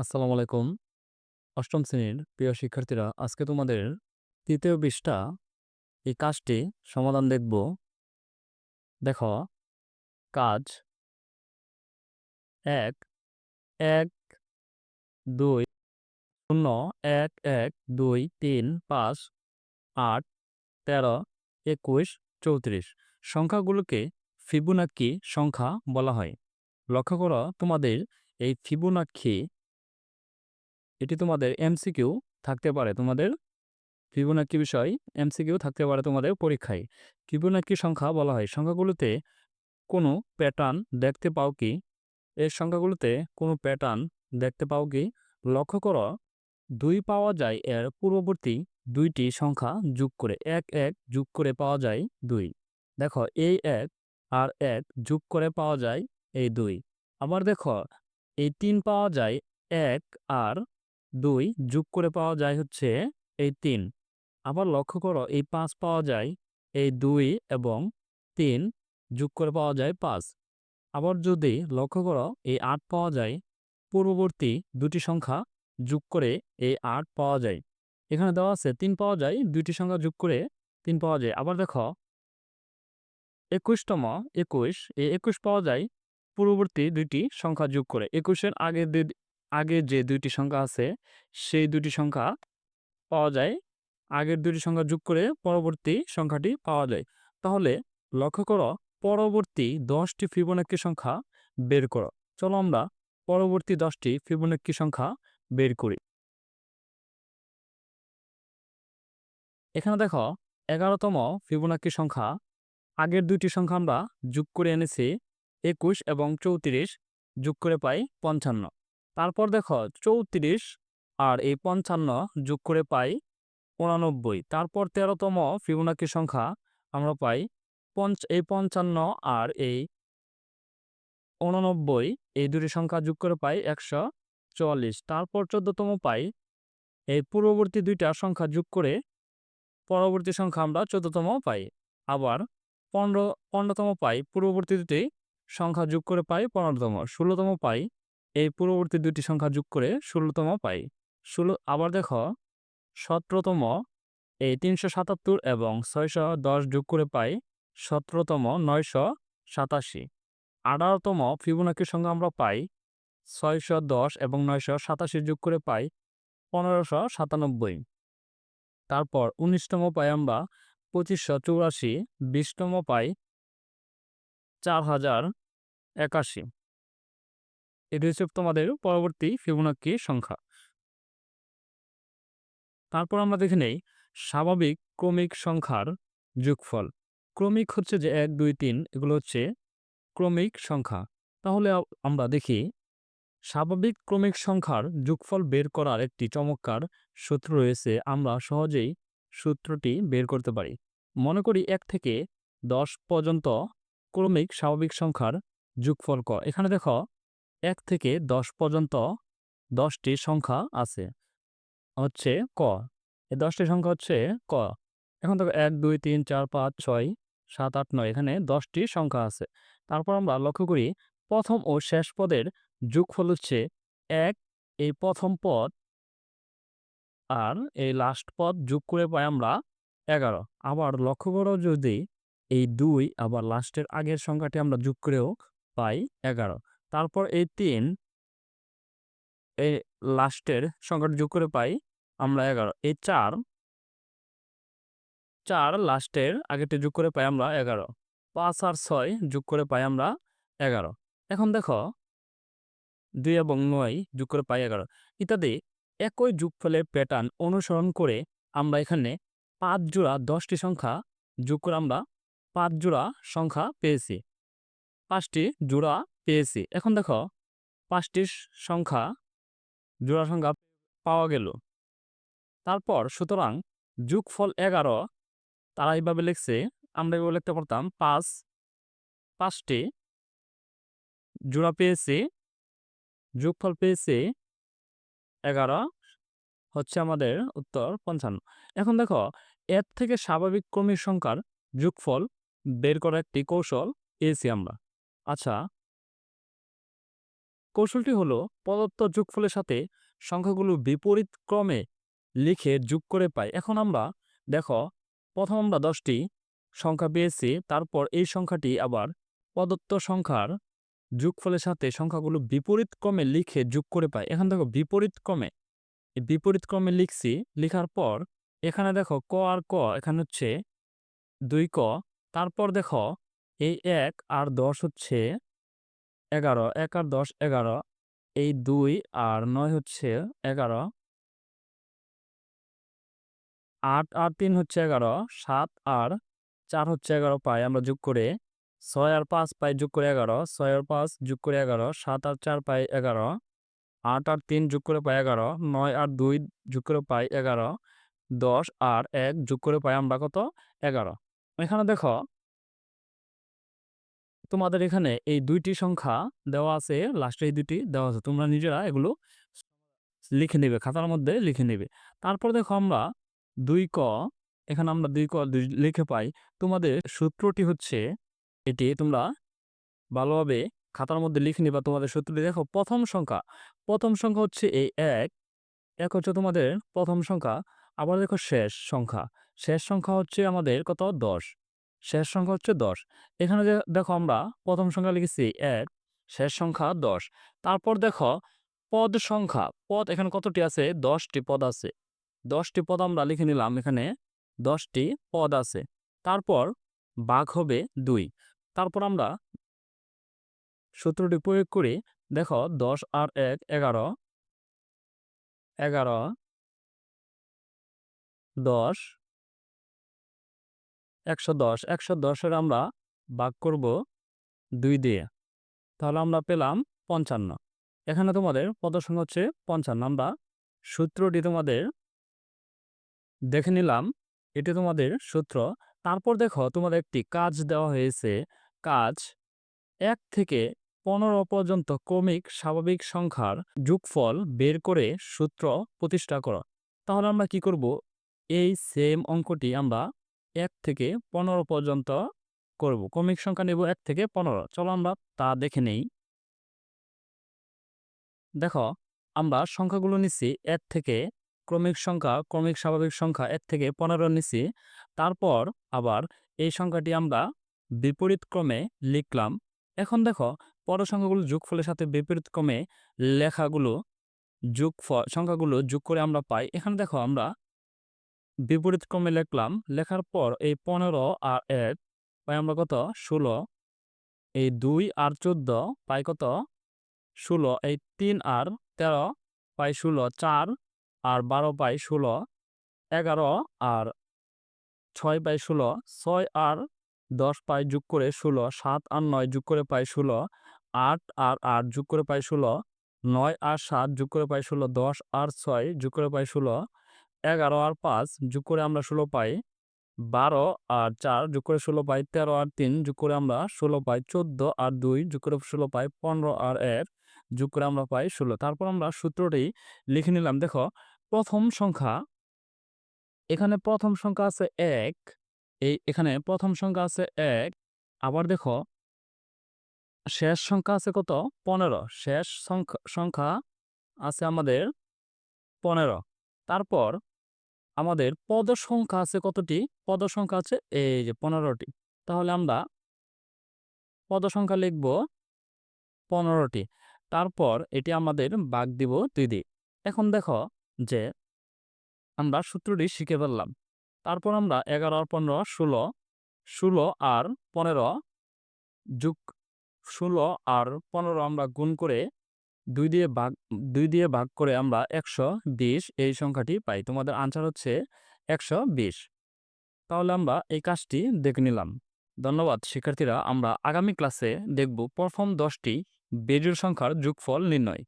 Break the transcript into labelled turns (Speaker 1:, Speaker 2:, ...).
Speaker 1: আসসালামু আলাইকুম অষ্টম শ্রেণীর প্রিয় শিক্ষার্থীরা আজকে তোমাদের তৃতীয় বিশটা এই কাজটি সমাধান দেখব দেখো কাজ এক এক দুই শূন্য এক এক দুই তিন পাঁচ আট তেরো একুশ চৌত্রিশ সংখ্যাগুলোকে ফিবুনাক্ষী সংখ্যা বলা হয় লক্ষ্য করো তোমাদের এই ফিবুনাক্ষী এটি তোমাদের এমসিকিউ থাকতে পারে তোমাদের ফিবোনাক্কি বিষয় এমসিকিউ থাকতে পারে তোমাদের পরীক্ষায় ফিবোনাক্কি সংখ্যা বলা হয় সংখ্যাগুলোতে কোনো প্যাটার্ন দেখতে পাও কি এর সংখ্যাগুলোতে কোনো প্যাটার্ন দেখতে পাও কি লক্ষ্য করো দুই পাওয়া যায় এর পূর্ববর্তী দুইটি সংখ্যা যোগ করে এক এক যোগ করে পাওয়া যায় দুই দেখো এই এক আর এক যোগ করে পাওয়া যায় এই দুই আবার দেখো এই তিন পাওয়া যায় এক আর দুই যোগ করে পাওয়া যায় হচ্ছে এই তিন আবার লক্ষ্য করো এই পাঁচ পাওয়া যায় এই দুই এবং তিন যোগ করে পাওয়া যায় পাঁচ আবার যদি লক্ষ্য করো এই আট পাওয়া যায় পূর্ববর্তী দুটি সংখ্যা যোগ করে এই আট পাওয়া যায় এখানে দেওয়া আছে তিন পাওয়া যায় দুইটি সংখ্যা যোগ করে তিন পাওয়া যায় আবার দেখো একুশতম একুশ এই একুশ পাওয়া যায় পূর্ববর্তী দুইটি সংখ্যা যোগ করে একুশের আগে আগে যে দুইটি সংখ্যা আছে সেই দুটি সংখ্যা পাওয়া যায় আগের দুটি সংখ্যা যোগ করে পরবর্তী সংখ্যাটি পাওয়া যায় তাহলে লক্ষ্য করো পরবর্তী দশটি ফিবোনাক্কি সংখ্যা বের করো চলো আমরা পরবর্তী দশটি ফিবোনাক্কি সংখ্যা বের করি এখানে দেখো এগারোতম ফিবোনাক্কি সংখ্যা আগের দুইটি সংখ্যা আমরা যোগ করে এনেছি একুশ এবং চৌত্রিশ যোগ করে পাই পঞ্চান্ন তারপর দেখো চৌত্রিশ আর এই পঞ্চান্ন যোগ করে পাই উনানব্বই তারপর তেরোতম ফিবোনাকি সংখ্যা আমরা পাই পঞ্চ এই পঞ্চান্ন আর এই উননব্বই এই দুটি সংখ্যা যোগ করে পাই একশো চুয়াল্লিশ তারপর চোদ্দতম পাই এই পূর্ববর্তী দুইটা সংখ্যা যোগ করে পরবর্তী সংখ্যা আমরা চোদ্দতম পাই আবার পনেরো পনেরোতম পাই পূর্ববর্তী দুটি সংখ্যা যোগ করে পাই পনেরোতম ষোলোতম পাই এই পূর্ববর্তী দুটি সংখ্যা যোগ করে ষোলোতম পাই ষোলো আবার দেখো সতেরোতম এই তিনশো সাতাত্তর এবং ছয়শ দশ যোগ করে পাই সতেরোতম নয়শ সাতাশি আঠারোতম ফিবোনাকির সংখ্যা আমরা পাই ছয়শ দশ এবং নয়শো সাতাশি যোগ করে পাই পনেরোশো সাতানব্বই তারপর উনিশতম পাই আমরা পঁচিশশো চৌরাশি বিশতম পাই চার হাজার একাশি এটি হচ্ছে তোমাদের পরবর্তী ফিবোনাক্কি সংখ্যা তারপর আমরা দেখে নেই স্বাভাবিক ক্রমিক সংখ্যার যোগফল ক্রমিক হচ্ছে যে এক দুই তিন এগুলো হচ্ছে ক্রমিক সংখ্যা তাহলে আমরা দেখি স্বাভাবিক ক্রমিক সংখ্যার যোগফল বের করার একটি চমৎকার সূত্র রয়েছে আমরা সহজেই সূত্রটি বের করতে পারি মনে করি এক থেকে দশ পর্যন্ত ক্রমিক স্বাভাবিক সংখ্যার যোগফল ক এখানে দেখো এক থেকে দশ পর্যন্ত দশটি সংখ্যা আছে হচ্ছে ক এই দশটি সংখ্যা হচ্ছে ক এখন দেখো এক দুই তিন চার পাঁচ ছয় সাত আট নয় এখানে দশটি সংখ্যা আছে তারপর আমরা লক্ষ্য করি প্রথম ও শেষ পদের যুগফল হচ্ছে এক এই প্রথম পদ আর এই লাস্ট পদ যোগ করে পাই আমরা এগারো আবার লক্ষ্য করো যদি এই দুই আবার লাস্টের আগের সংখ্যাটি আমরা যোগ করেও পাই এগারো তারপর এই তিন এই লাস্টের সংখ্যাটা যোগ করে পাই আমরা এগারো এই চার চার লাস্টের আগেরটি যোগ করে পাই আমরা এগারো পাঁচ আর ছয় যোগ করে পাই আমরা এগারো এখন দেখো দুই এবং নয় যোগ করে পাই এগারো ইত্যাদি একই যোগফলের প্যাটার্ন অনুসরণ করে আমরা এখানে পাঁচ জোড়া দশটি সংখ্যা যোগ করে আমরা পাঁচ জোড়া সংখ্যা পেয়েছি পাঁচটি জোড়া পেয়েছি এখন দেখো পাঁচটি সংখ্যা জোড়া সংখ্যা পাওয়া গেল তারপর সুতরাং ফল এগারো তারা এইভাবে লিখছে আমরা এভাবে লিখতে পারতাম পাঁচ পাঁচটি জোড়া পেয়েছি ফল পেয়েছে এগারো হচ্ছে আমাদের উত্তর পঞ্চান্ন এখন দেখো এর থেকে স্বাভাবিক ক্রমিক সংখ্যার যুগফল বের করার একটি কৌশল পেয়েছি আমরা আচ্ছা কৌশলটি হলো প্রদত্ত যোগফলের সাথে সংখ্যাগুলো বিপরীত ক্রমে লিখে যোগ করে পাই এখন আমরা দেখো প্রথম আমরা দশটি সংখ্যা পেয়েছি তারপর এই সংখ্যাটি আবার প্রদত্ত সংখ্যার যোগফলের সাথে সংখ্যাগুলো বিপরীত ক্রমে লিখে যোগ করে পাই এখন দেখো বিপরীত ক্রমে বিপরীত ক্রমে লিখছি লিখার পর এখানে দেখো ক আর ক এখানে হচ্ছে দুই ক তারপর দেখো এই এক আর দশ হচ্ছে এগারো এক আর দশ এগারো এই দুই আর নয় হচ্ছে এগারো আট আর তিন হচ্ছে এগারো সাত আর চার হচ্ছে এগারো পাই আমরা যোগ করে ছয় আর পাঁচ পাই যোগ করে এগারো ছয় আর পাঁচ যোগ করে এগারো সাত আর চার পাই এগারো আট আর তিন যোগ করে পাই এগারো নয় আর দুই যোগ করে পাই এগারো দশ আর এক যোগ করে পাই আমরা কত এগারো এখানে দেখো তোমাদের এখানে এই দুইটি সংখ্যা দেওয়া আছে লাস্টে এই দুটি দেওয়া আছে তোমরা নিজেরা এগুলো লিখে নেবে খাতার মধ্যে লিখে নেবে তারপর দেখো আমরা দুই ক এখানে আমরা দুই ক লিখে পাই তোমাদের সূত্রটি হচ্ছে এটি তোমরা ভালোভাবে খাতার মধ্যে লিখে নিবে তোমাদের সূত্রটি দেখো প্রথম সংখ্যা প্রথম সংখ্যা হচ্ছে এই এক এক হচ্ছে তোমাদের প্রথম সংখ্যা আবার দেখো শেষ সংখ্যা শেষ সংখ্যা হচ্ছে আমাদের কত দশ শেষ সংখ্যা হচ্ছে দশ এখানে যে দেখো আমরা প্রথম সংখ্যা লিখেছি এক শেষ সংখ্যা দশ তারপর দেখো পদ সংখ্যা পদ এখানে কতটি আছে দশটি পদ আছে দশটি পদ আমরা লিখে নিলাম এখানে দশটি পদ আছে তারপর বাঘ হবে দুই তারপর আমরা সূত্রটি প্রয়োগ করি দেখো দশ আর এক এগারো এগারো দশ একশো দশ একশো দশের আমরা ভাগ করব দুই দিয়ে তাহলে আমরা পেলাম পঞ্চান্ন এখানে তোমাদের প্রদর্শন হচ্ছে পঞ্চান্ন আমরা সূত্রটি তোমাদের দেখে নিলাম এটি তোমাদের সূত্র তারপর দেখো তোমাদের একটি কাজ দেওয়া হয়েছে কাজ এক থেকে পনেরো পর্যন্ত ক্রমিক স্বাভাবিক সংখ্যার যোগফল বের করে সূত্র প্রতিষ্ঠা করো তাহলে আমরা কি করব এই সেম অঙ্কটি আমরা এক থেকে পনেরো পর্যন্ত করব ক্রমিক সংখ্যা নেব এক থেকে পনেরো চলো আমরা তা দেখে নেই দেখো আমরা সংখ্যাগুলো নিচ্ছি এক থেকে ক্রমিক সংখ্যা ক্রমিক স্বাভাবিক সংখ্যা এক থেকে পনেরো নিচ্ছি তারপর আবার এই সংখ্যাটি আমরা বিপরীত ক্রমে লিখলাম এখন দেখো পর সংখ্যাগুলো যোগফলের সাথে বিপরীত ক্রমে লেখাগুলো যোগ সংখ্যাগুলো যোগ করে আমরা পাই এখানে দেখো আমরা বিপরীত ক্রমে লিখলাম লেখার পর এই পনেরো আর এক পাই আমরা কত ষোলো এই দুই আর চোদ্দ পাই কত ষোলো এই তিন আর তেরো পাই ষোলো চার আর বারো পাই ষোলো এগারো আর ছয় পাই ষোলো ছয় আর দশ পাই যোগ করে ষোলো সাত আর নয় যোগ করে পাই ষোলো আট আর আট যোগ করে পাই ষোলো নয় আর সাত যোগ করে পাই ষোলো দশ আর ছয় যোগ করে পাই ষোলো এগারো আর পাঁচ যোগ করে আমরা ষোলো পাই বারো আর চার যোগ করে ষোলো পাই তেরো আর তিন যোগ করে আমরা ষোলো পাই চোদ্দ আর দুই যোগ করে ষোলো পাই পনেরো আর এক যোগ করে আমরা পাই ষোলো তারপর আমরা সূত্রটি লিখে নিলাম দেখো প্রথম সংখ্যা এখানে প্রথম সংখ্যা আছে এক এই এখানে প্রথম সংখ্যা আছে এক আবার দেখো শেষ সংখ্যা আছে কত পনেরো শেষ সংখ্যা আছে আমাদের পনেরো তারপর আমাদের পদ সংখ্যা আছে কতটি পদ সংখ্যা আছে এই যে পনেরোটি তাহলে আমরা পদ সংখ্যা লিখব পনেরোটি তারপর এটি আমাদের বাগ দিব দুই দিক এখন দেখো যে আমরা সূত্রটি শিখে ফেললাম তারপর আমরা এগারো আর পনেরো ষোলো ষোলো আর পনেরো যুগ ষোলো আর পনেরো আমরা গুণ করে দুই দিয়ে ভাগ দুই দিয়ে ভাগ করে আমরা একশো বিশ এই সংখ্যাটি পাই তোমাদের আনসার হচ্ছে একশো বিশ তাহলে আমরা এই কাজটি দেখে নিলাম ধন্যবাদ শিক্ষার্থীরা আমরা আগামী ক্লাসে দেখব প্রথম দশটি বেজুর সংখ্যার যোগফল নির্ণয়